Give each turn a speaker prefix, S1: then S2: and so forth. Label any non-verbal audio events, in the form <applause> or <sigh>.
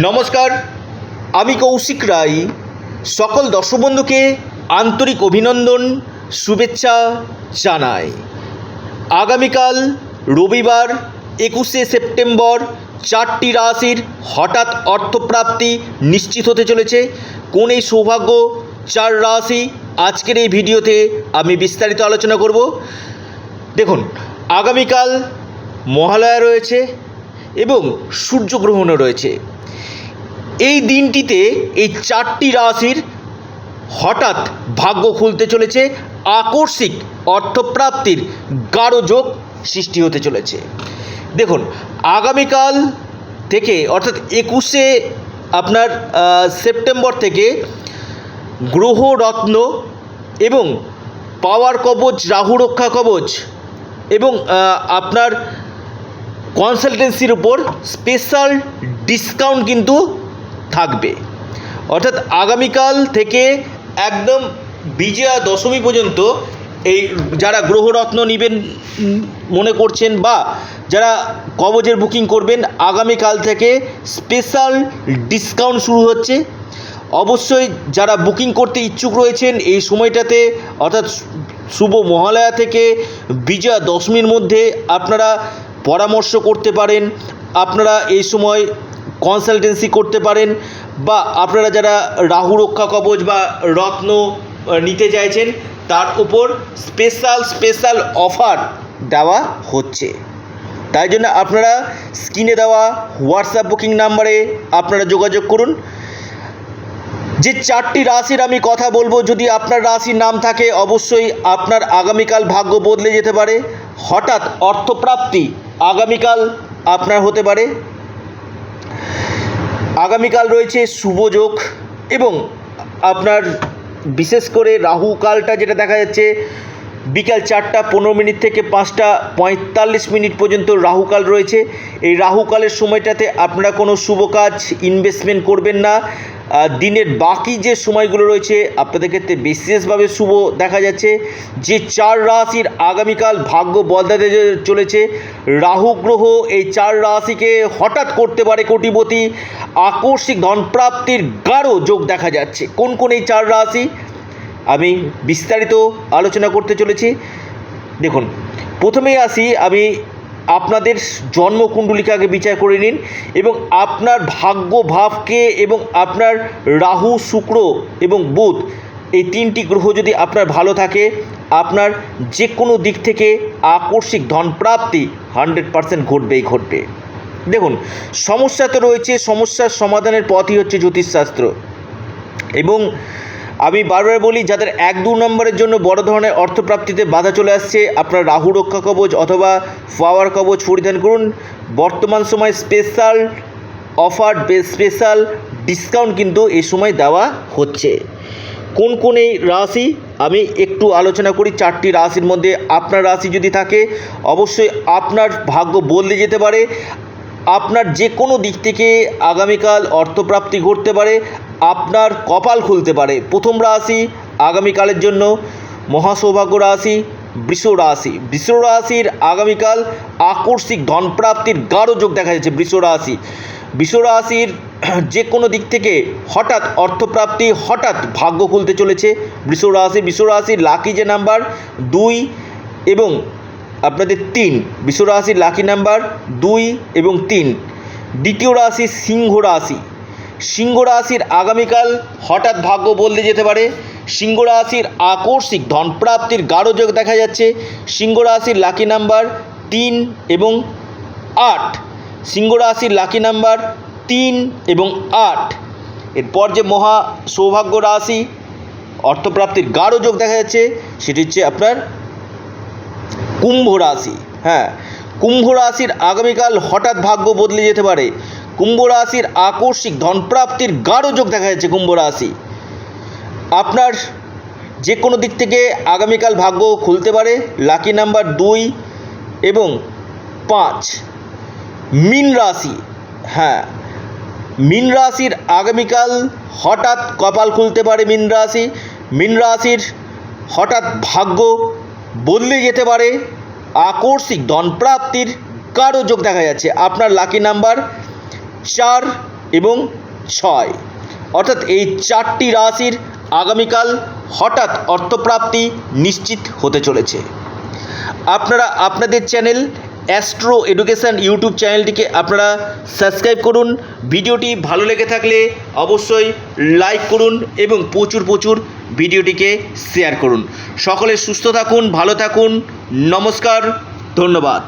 S1: নমস্কার, আমি কৌশিক রায়। সকল দর্শক বন্ধুকে আন্তরিক অভিনন্দন, শুভেচ্ছা জানাই। আগামীকাল রবিবার একুশে সেপ্টেম্বর চারটি রাশির হঠাৎ অর্থপ্রাপ্তি নিশ্চিত হতে চলেছে। কোন এই সৌভাগ্য? চার রাশি আজকের এই ভিডিওতে আমি বিস্তারিত আলোচনা করব। দেখুন, আগামীকাল মহালয়া রয়েছে। এবং সূর্যগ্রহণও রয়েছে। এই দিনটিতে এই চারটি রাশির হঠাৎ ভাগ্য খুলতে চলেছে আকস্মিক অর্থপ্রাপ্তির গাঢ় যোগ সৃষ্টি হতে চলেছে। দেখুন, আগামীকাল থেকে, অর্থাৎ একুশে আপনার সেপ্টেম্বর থেকে গ্রহ রত্ন এবং পাওয়ার কবচ, রাহু রক্ষা কবচ এবং আপনার কনসালটেন্সির উপর স্পেশাল ডিসকাউন্ট কিন্তু থাকবে। অর্থাৎ আগামীকাল থেকে একদম বিজয়া দশমী পর্যন্ত এই যারা গ্রহরত্ন নেবেন মনে করছেন বা যারা কবজের বুকিং করবেন, আগামীকাল থেকে স্পেশাল ডিসকাউন্ট শুরু হচ্ছে। অবশ্যই যারা বুকিং করতে ইচ্ছুক রয়েছেন, এই সময়টাতে, অর্থাৎ শুভ মহালয়া থেকে বিজয়া দশমীর মধ্যে আপনারা পরামর্শ করতে পারেন, আপনারা এই সময় কনসালটেন্সি করতে পারেন বা আপনারা যারা রাহু রক্ষা কবচ বা রত্ন নিতে চাইছেন, তার উপর স্পেশাল স্পেশাল অফার দেওয়া হচ্ছে। তাই জন্য আপনারা স্ক্রিনে দেওয়া হোয়াটসঅ্যাপ বুকিং নাম্বারে আপনারা যোগাযোগ করুন। যে চারটি রাশির আমি কথা বলব, যদি আপনার রাশির নাম থাকে, অবশ্যই আপনার আগামীকাল ভাগ্য বদলে যেতে পারে। হঠাৎ অর্থপ্রাপ্তি আগামীকাল আপনার হতে পারে। আগামীকাল রয়েছে শুভযোগ এবং আপনার বিশেষ করে রাহু কালটা যেটা দেখা যাচ্ছে বিকাল চারটা পনেরো মিনিট থেকে পাঁচটা পঁয়তাল্লিশ মিনিট পর্যন্ত রাহুকাল রয়েছে। এই রাহুকালের সময়টাতে আপনারা কোনো শুভ কাজ ইনভেস্টমেন্ট করবেন না। দিনের বাকি যে সময়গুলো রয়েছে, আপনাদের ক্ষেত্রে বিশেষভাবে শুভ দেখা যাচ্ছে। যে চার রাশির আগামীকাল ভাগ্য বদলাতে চলেছে, রাহু গ্রহ এই চার রাশিকে হঠাৎ করতে পারে কোটিপতি। আকস্মিক ধনপ্রাপ্তির গাঢ় যোগ দেখা যাচ্ছে। কোন কোন এই চার রাশি? আমি বিস্তারিত আলোচনা করতে চলেছি। দেখুন, প্রথমেই আসি, আমি আপনাদের জন্মকুণ্ডলিকাকে বিচার করে নিন এবং আপনার ভাগ্য ভাবকে এবং আপনার রাহু, শুক্র এবং বুধ, এই তিনটি গ্রহ যদি আপনার ভালো থাকে, আপনার যে কোনো দিক থেকে আকস্মিক ধনপ্রাপ্তি হান্ড্রেড পারসেন্ট ঘটবেই ঘটবে। দেখুন, সমস্যা তো রয়েছে, সমস্যার সমাধানের পথই হচ্ছে জ্যোতিষশাস্ত্র এবং আমি বারবার বলি, যাদের এক দু নম্বরের জন্য বড় ধরনের অর্থপ্রাপ্তিতে বাধা চলে আসছে, আপনার রাহু রক্ষা কবচ অথবা পাওয়ার কবচ পরিধান করুন। বর্তমান সময় স্পেশাল অফার স্পেশাল ডিসকাউন্ট কিন্তু এই সময় দেওয়া হচ্ছে। কোন কোন এই রাশি? আমি একটু আলোচনা করি, চারটি রাশির মধ্যে আপনার রাশি যদি থাকে, অবশ্যই আপনার ভাগ্য বদলে যেতে পারে। আপনার যে কোনো দিক থেকে আগামীকাল অর্থপ্রাপ্তি ঘটতে পারে। আপনার কপাল খুলতে পারে। প্রথম রাশি আগামীকালের জন্য, মহাসৌভাগ্য রাশি বৃষ রাশি। বৃষ রাশির আগামীকাল আকস্মিক ধনপ্রাপ্তির গাঢ় যোগ দেখা যাচ্ছে বৃষ রাশি। বৃষ রাশির <clears throat> যে কোনো দিক থেকে হঠাৎ অর্থপ্রাপ্তি, হঠাৎ ভাগ্য খুলতে চলেছে বৃষ রাশি। বৃষ রাশির লাকি যে নাম্বার দুই এবং আপনাদের তিন। বৃষ রাশির লাকি নাম্বার দুই এবং তিন। দ্বিতীয় রাশি সিংহ রাশি। সিংহ রাশির আগামীকাল হঠাৎ ভাগ্য বদলে যেতে পারে। সিংহ রাশির আকস্মিক ধনপ্রাপ্তির গাঢ় যোগ দেখা যাচ্ছে। সিংহ রাশির লাকি নাম্বার তিন এবং আট। সিংহ রাশির লাকি নাম্বার তিন এবং আট। এরপর যে মহা সৌভাগ্য রাশি অর্থপ্রাপ্তির গাঢ় যোগ দেখা যাচ্ছে, সেটি হচ্ছে আপনার কুম্ভ রাশি। হ্যাঁ কুম্ভ রাশির আগামীকাল হঠাৎ ভাগ্য বদলে যেতে পারে। কুম্ভ রাশির আকস্মিক ধনপ্রাপ্তির গাঢ় যোগ দেখা যাচ্ছে কুম্ভ রাশি। আপনার যে কোনো দিক থেকে আগামীকাল ভাগ্য খুলতে পারে লাকি নাম্বার দুই এবং পাঁচ। মিন রাশি হ্যাঁ মিন রাশির আগামীকাল হঠাৎ কপাল খুলতে পারে মিন রাশি। মিন রাশির হঠাৎ ভাগ্য বদলে যেতে পারে। আকস্মিক ধনপ্রাপ্তির কারও যোগ দেখা যাচ্ছে। আপনার লাকি নাম্বার চার এবং ছয়। অর্থাৎ এই চারটি রাশির আগামীকাল হঠাৎ অর্থপ্রাপ্তি নিশ্চিত হতে চলেছে। আপনারা, আপনাদের চ্যানেল অ্যাস্ট্রো এডুকেশান ইউটিউব চ্যানেলটিকে আপনারা সাবস্ক্রাইব করুন। ভিডিওটি ভালো লেগে থাকলে অবশ্যই লাইক করুন এবং প্রচুর প্রচুর ভিডিওটিকে শেয়ার করুন। সকলে সুস্থ থাকুন, ভালো থাকুন। নমস্কার, ধন্যবাদ।